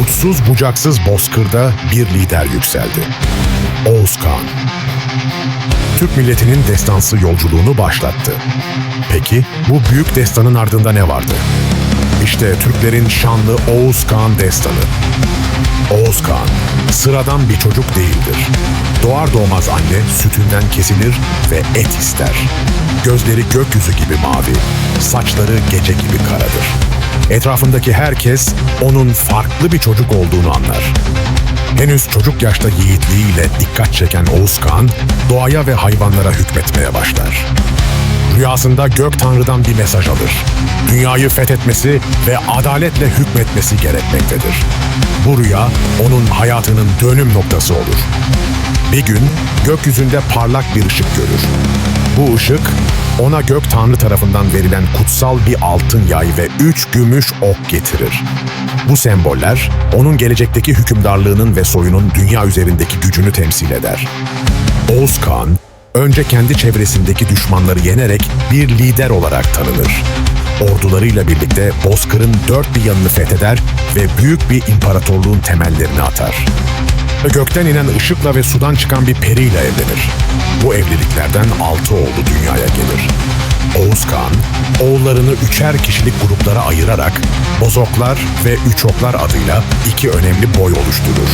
Uçsuz bucaksız bozkırda bir lider yükseldi. Oğuz Kağan. Türk milletinin destansı yolculuğunu başlattı. Peki bu büyük destanın ardında ne vardı? İşte Türklerin şanlı Oğuz Kağan destanı. Oğuz Kağan, sıradan bir çocuk değildir. Doğar doğmaz anne sütünden kesilir ve et ister. Gözleri gökyüzü gibi mavi, saçları gece gibi karadır. Etrafındaki herkes onun farklı bir çocuk olduğunu anlar. Henüz çocuk yaşta yiğitliğiyle dikkat çeken Oğuz Kağan, doğaya ve hayvanlara hükmetmeye başlar. Rüyasında gök tanrıdan bir mesaj alır. Dünyayı fethetmesi ve adaletle hükmetmesi gerekmektedir. Bu rüya onun hayatının dönüm noktası olur. Bir gün gökyüzünde parlak bir ışık görür. Bu ışık ona gök tanrı tarafından verilen kutsal bir altın yay ve üç gümüş ok getirir. Bu semboller onun gelecekteki hükümdarlığının ve soyunun dünya üzerindeki gücünü temsil eder. Oğuz Kağan, önce kendi çevresindeki düşmanları yenerek bir lider olarak tanınır. Ordularıyla birlikte Bozkır'ın dört bir yanını fetheder ve büyük bir imparatorluğun temellerini atar. Gökten inen ışıkla ve sudan çıkan bir periyle evlenir. Bu evliliklerden altı oğlu dünyaya gelir. Oğuz Kağan, oğullarını üçer kişilik gruplara ayırarak Bozoklar ve Üçoklar adıyla iki önemli boy oluşturur.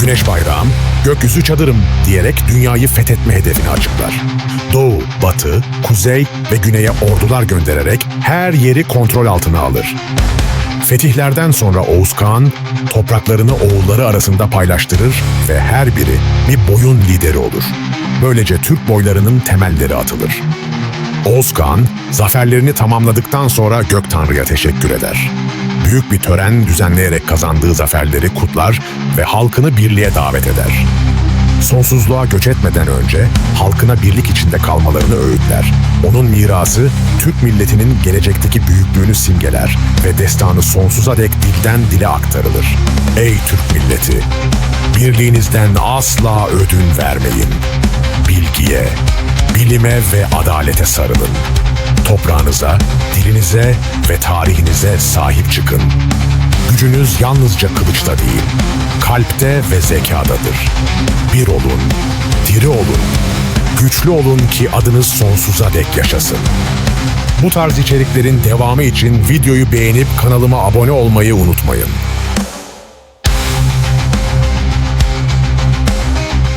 Güneş bayrağım, gökyüzü çadırım diyerek dünyayı fethetme hedefini açıklar. Doğu, batı, kuzey ve güneye ordular göndererek her yeri kontrol altına alır. Fetihlerden sonra Oğuz Kağan topraklarını oğulları arasında paylaştırır ve her biri bir boyun lideri olur. Böylece Türk boylarının temelleri atılır. Oğuz Kağan, zaferlerini tamamladıktan sonra Gök Tanrı'ya teşekkür eder. Büyük bir tören düzenleyerek kazandığı zaferleri kutlar ve halkını birliğe davet eder. Sonsuzluğa göç etmeden önce halkına birlik içinde kalmalarını öğütler. Onun mirası Türk milletinin gelecekteki büyüklüğünü simgeler ve destanı sonsuza dek dilden dile aktarılır. Ey Türk milleti! Birliğinizden asla ödün vermeyin. Bilgiye, bilime ve adalete sarılın. Toprağınıza, dilinize ve tarihinize sahip çıkın. Gücünüz yalnızca kılıçta değil, kalpte ve zekadadır. Bir olun, diri olun, güçlü olun ki adınız sonsuza dek yaşasın. Bu tarz içeriklerin devamı için videoyu beğenip kanalıma abone olmayı unutmayın.